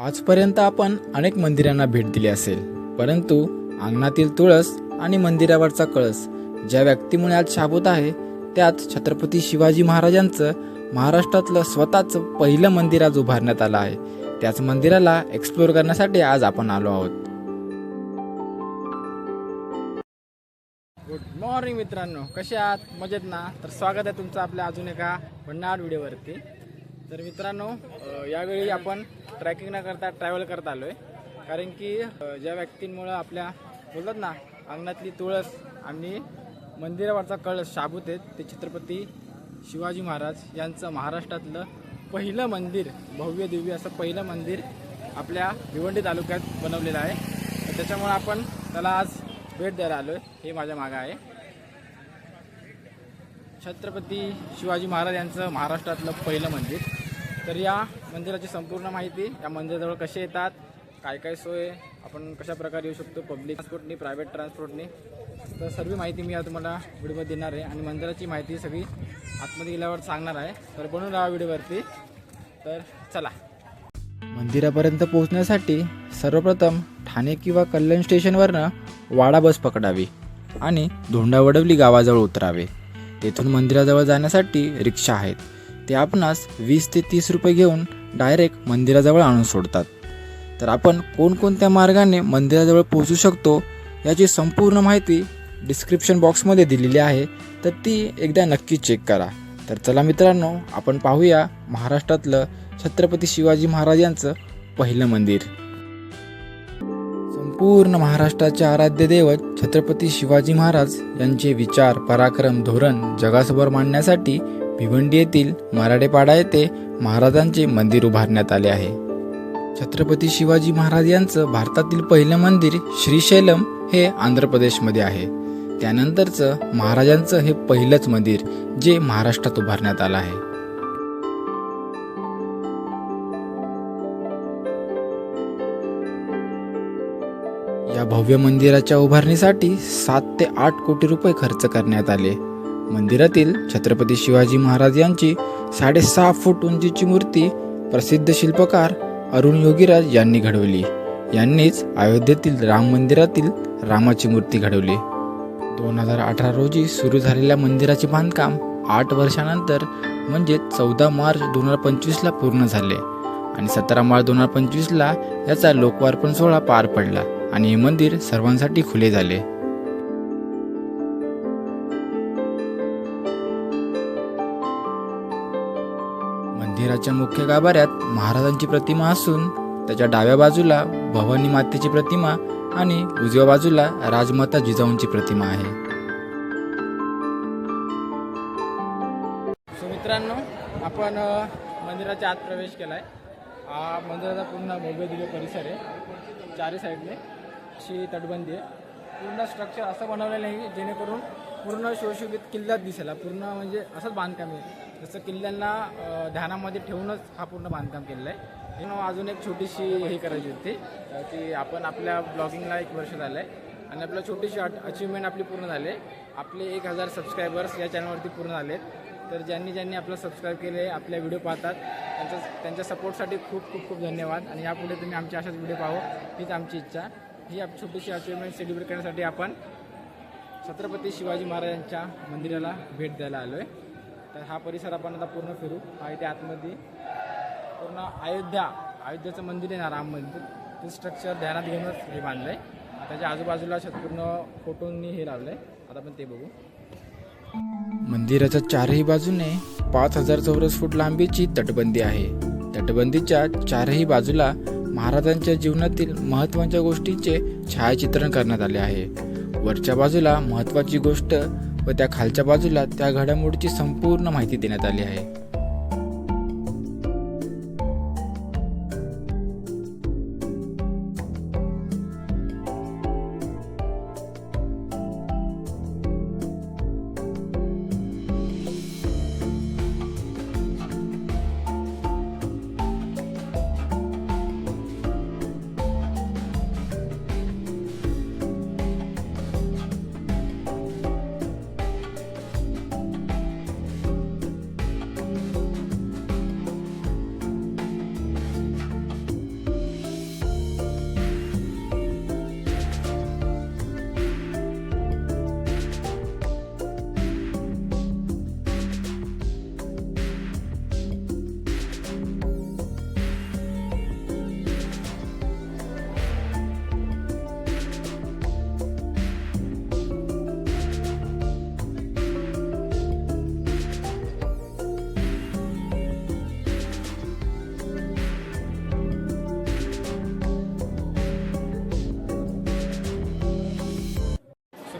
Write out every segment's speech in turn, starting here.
आजपर्यंत आपण अनेक मंदिरांना भेट दिली असेल परंतु अंगणातील तुळस आणि मंदिरावरचा कळस ज्या व्यक्तीमुळे आज शाबूत आहे त्यात छत्रपती शिवाजी महाराजांचं महाराष्ट्रातलं स्वतःचं पहिलं मंदिर आज उभारण्यात आलं आहे. त्याच मंदिराला एक्सप्लोअर करण्यासाठी आज आपण आलो आहोत. गुड मॉर्निंग मित्रांनो. कसे आहात? मजेत ना? तर स्वागत आहे तुमचं आपल्या अजून एका भन्नाट व्हिडिओवरती. तर मित्रांनो यावेळी आपण ट्रॅकिंग न करता ट्रॅव्हल करत आलो आहे कारण की ज्या व्यक्तींमुळं आपल्या बोलतात ना अंगणातली तुळस आणि मंदिरावरचा कळस शाबूत आहेत ते छत्रपती शिवाजी महाराज यांचं महाराष्ट्रातलं पहिलं मंदिर भव्य दिव्य असं पहिलं मंदिर आपल्या भिवंडी तालुक्यात बनवलेलं आहे. त्याच्यामुळे आपण त्याला आज भेट द्यायला आलो आहे हे माझ्या मागं आहे. छत्रपती शिवाजी महाराज यांचं महाराष्ट्रातलं पहिलं मंदिर. तर या मंदिराची संपूर्ण माहिती या मंदिराजवळ कसे येतात काय काय सोय आपण कशा प्रकारे येऊ शकतो पब्लिक ट्रान्सपोर्टनी प्रायव्हेट ट्रान्सपोर्टनी तर सर्व माहिती मी आज तुम्हाला व्हिडिओमध्ये देणार आहे आणि मंदिराची माहिती सगळी आतमध्ये गेल्यावर सांगणार आहे. तर बनून राहा व्हिडिओवरती तर चला. मंदिरापर्यंत पोहोचण्यासाठी सर्वप्रथम ठाणे किंवा कल्याण स्टेशनवरनं वाडा बस पकडावी आणि धोंडावडवली गावाजवळ उतरावे. तेथून मंदिराजवळ जाण्यासाठी रिक्षा आहेत. ते आपणास वीस ते तीस रुपये घेऊन डायरेक्ट मंदिराजवळ आणून सोडतात. तर आपण कोणकोणत्या मार्गाने मंदिराजवळ पोहोचू शकतो याची संपूर्ण माहिती डिस्क्रिप्शन बॉक्समध्ये दिलेली आहे. तर ती एकदा नक्की चेक करा. तर चला मित्रांनो आपण पाहूया महाराष्ट्रातलं छत्रपती शिवाजी महाराज यांचं पहिलं मंदिर. संपूर्ण महाराष्ट्राचे आराध्य दैवत छत्रपती शिवाजी महाराज यांचे विचार पराक्रम धोरण जगासमोर मांडण्यासाठी भिवंडी येथील मराठेपाडा येथे महाराजांचे मंदिर उभारण्यात आले आहे. छत्रपती शिवाजी महाराज यांचं भारतातील पहिलं मंदिर श्रीशैलम हे आंध्र प्रदेशमध्ये आहे. त्यानंतरचं महाराजांचं हे पहिलंच मंदिर जे महाराष्ट्रात उभारण्यात आलं आहे. या भव्य मंदिराच्या उभारणीसाठी सात ते आठ कोटी रुपये खर्च करण्यात आले. मंदिरातील छत्रपती शिवाजी महाराज यांची साडेसहा फूट उंचीची मूर्ती प्रसिद्ध शिल्पकार अरुण योगीराज यांनी घडवली. यांनीच अयोध्येतील राम मंदिरातील रामाची मूर्ती घडवली. दोन हजार अठरा रोजी सुरू झालेल्या मंदिराचे बांधकाम आठ वर्षानंतर म्हणजे चौदा मार्च दोन हजार पंचवीसला पूर्ण झाले आणि सतरा मार्च दोन हजार पंचवीसला याचा लोकार्पण सोहळा पार पडला आणि हे मंदिर सर्वांसाठी खुले झाले. मंदिराच्या मुख्य गाभाऱ्यात महाराजांची प्रतिमा असून त्याच्या डाव्या बाजूला भवानी मातेची प्रतिमा आणि उजव्या बाजूला राजमाता जिजाऊंची प्रतिमा आहे. सो मित्रांनो आपण मंदिराच्या आत प्रवेश केलाय. हा मंदिराचा पूर्ण भव्य दिव्य परिसर आहे. चारी साईडने अशी तटबंदी आहे. पूर्ण स्ट्रक्चर असं बनवलेलं आहे की जेणेकरून पूर्ण शोशोभित किल्ल्यात दिसेल. पूर्ण म्हणजे असंच बांधकाम आहे. जसं किल्ल्यांना ध्यानामध्ये ठेवूनच हा पूर्ण बांधकाम केलेलं आहे. अजून एक छोटीशी हे करायची होती की आपण आपल्या ब्लॉगिंगला एक वर्ष झालं आहे आणि आपलं छोटीशी अचिव्हमेंट आपली पूर्ण झाले. आपले एक हजार सबस्क्रायबर्स या चॅनलवरती पूर्ण झालेत. तर ज्यांनी ज्यांनी आपलं सबस्क्राईब केले आपल्या व्हिडिओ पाहतात त्यांच्या त्यांच्या सपोर्टसाठी खूप खूप खूप धन्यवाद. आणि यापुढे तुम्ही आमचे अशाच व्हिडिओ पाहो हीच आमची इच्छा. ही आप छोटीशी अचिव्हमेंट सेलिब्रेट करण्यासाठी आपण छत्रपती शिवाजी महाराजांच्या मंदिराला भेट द्यायला आलो आहे तर हा परिसर आपण आता पूर्ण फिरू. हा इथे आतमध्ये पूर्ण अयोध्या अयोध्याचं मंदिर आहे ना राम मंदिर. ते स्ट्रक्चर ध्यानात घेऊनच हे बांधलं आहे त्याच्या आजूबाजूला असं पूर्ण फोटोंनी हे लावलं आहे आता आपण ते बघू. मंदिराच्या चारही बाजूने पाच हजार चौरस फूट लांबीची तटबंदी आहे. तटबंदीच्या चारही बाजूला महाराजांच्या जीवनातील महत्त्वाच्या गोष्टींचे छायाचित्रण करण्यात आले आहे. वरच्या बाजूला महत्त्वाची गोष्ट व त्या खालच्या बाजूला त्या घडामोडीची संपूर्ण माहिती देण्यात आली आहे.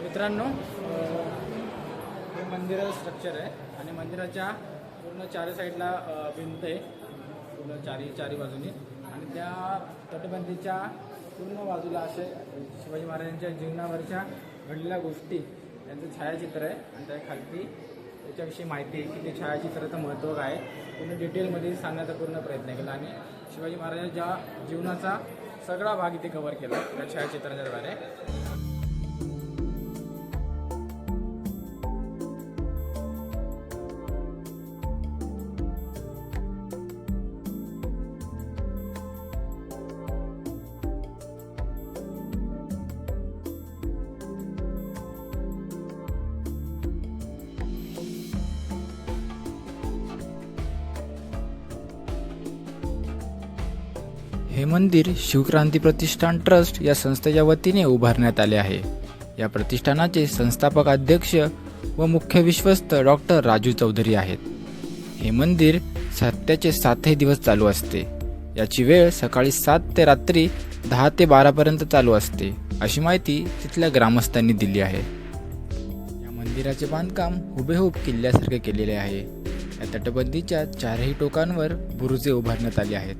मित्रांनो हे मंदिराचं स्ट्रक्चर आहे आणि मंदिराच्या पूर्ण चारी साईडला भिंत आहे. पूर्ण चारी चारी बाजूनी. आणि त्या तटबंदीच्या पूर्ण बाजूला असे शिवाजी महाराजांच्या जीवनावरच्या घडलेल्या गोष्टी यांचं छायाचित्र आहे. आणि त्या खालती त्याच्याविषयी माहिती आहे की ते छायाचित्राचं महत्त्व काय आहे. पूर्ण डिटेलमध्ये सांगण्याचा पूर्ण प्रयत्न केला आणि शिवाजी महाराजांच्या जीवनाचा सगळा भाग इथे कव्हर केला त्या छायाचित्राच्या हे मंदिर शिवक्रांती प्रतिष्ठान ट्रस्ट या संस्थेच्या वतीने उभारण्यात आले आहे. या प्रतिष्ठानाचे संस्थापक अध्यक्ष व मुख्य विश्वस्त डॉक्टर राजू चौधरी आहेत. हे मंदिर सत्याचे सातही दिवस चालू असते. याची वेळ सकाळी सात ते रात्री दहा ते बारापर्यंत चालू असते अशी माहिती तिथल्या ग्रामस्थांनी दिली आहे. या मंदिराचे बांधकाम हुबेहूब किल्ल्यासारखे केलेले आहे. या तटबंदीच्या चारही टोकांवर बुरुजे उभारण्यात आली आहेत.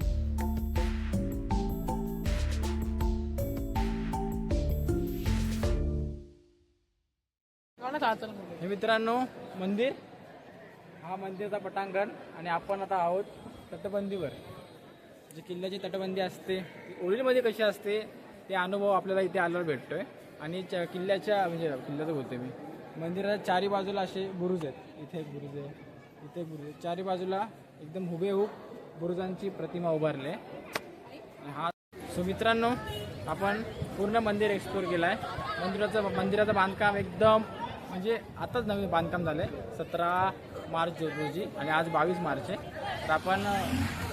हे मित्रांनो मंदिर. हा मंदिरचा पटांगण आणि आपण आता आहोत तटबंदीवर. जी किल्ल्याची तटबंदी असते ती कशी असते ते अनुभव आपल्याला इथे आल्यावर भेटतोय. आणि च- किल्ल्याच्या म्हणजे किल्ल्याचं बोलतोय मी. मंदिराच्या चारी बाजूला असे बुरुज आहेत. इथे एक बुरुज आहे इथे बुरुज आहे. चारी बाजूला एकदम हुबेहूब बुरुजांची प्रतिमा उभारली आहे. हा सो मित्रांनो आपण पूर्ण मंदिर एक्सप्लोर केलं आहे मंदिराचं मंदिराचं बांधकाम एकदम म्हणजे आताच नवीन बांधकाम झालं आहे सतरा मार्च रोजी आणि आज बावीस मार्च आहे तर आपण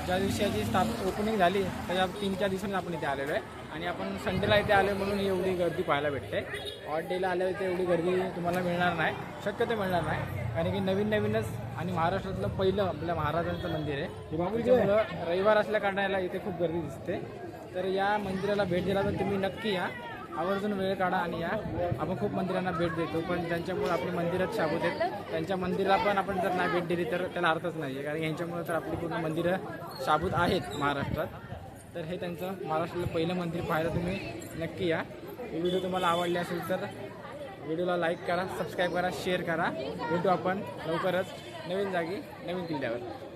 ज्या दिवशी याची स्थाप ओपनिंग झाली त्याच्या तीन चार दिवसांनी आपण इथे आलेलो आहे. आणि आपण संडेला इथे आलो म्हणून एवढी गर्दी पाहायला भेटते. ऑड डेला आल्यावर इथे एवढी गर्दी तुम्हाला मिळणार नाही. शक्यतो मिळणार नाही. कारण की नवीन नवीनच आणि महाराष्ट्रातलं पहिलं आपल्या महाराजांचं मंदिर आहे. त्याच्यामुळं रविवार असल्या कारणाला इथे खूप गर्दी दिसते. तर या मंदिराला भेट दिला तर तुम्ही नक्की या. आवर्जून वेळ काढा आणि या. आपण खूप मंदिरांना भेट देतो पण ज्यांच्यामुळे आपली मंदिरात शाबूत आहेत. त्यांच्या मंदिराला पण आपण जर नाही भेट दिली तर त्याला अर्थच नाही आहे कारण यांच्यामुळे तर आपली पूर्ण मंदिरं शाबूत आहेत महाराष्ट्रात. तर हे त्यांचं महाराष्ट्रातलं पहिलं मंदिर पाहायला तुम्ही नक्की या. ही व्हिडिओ तुम्हाला आवडली असेल तर व्हिडिओला लाईक करा सबस्क्राईब करा शेअर करा. भेटू आपण लवकरच नवीन जागी नवीन किल्ल्यावर.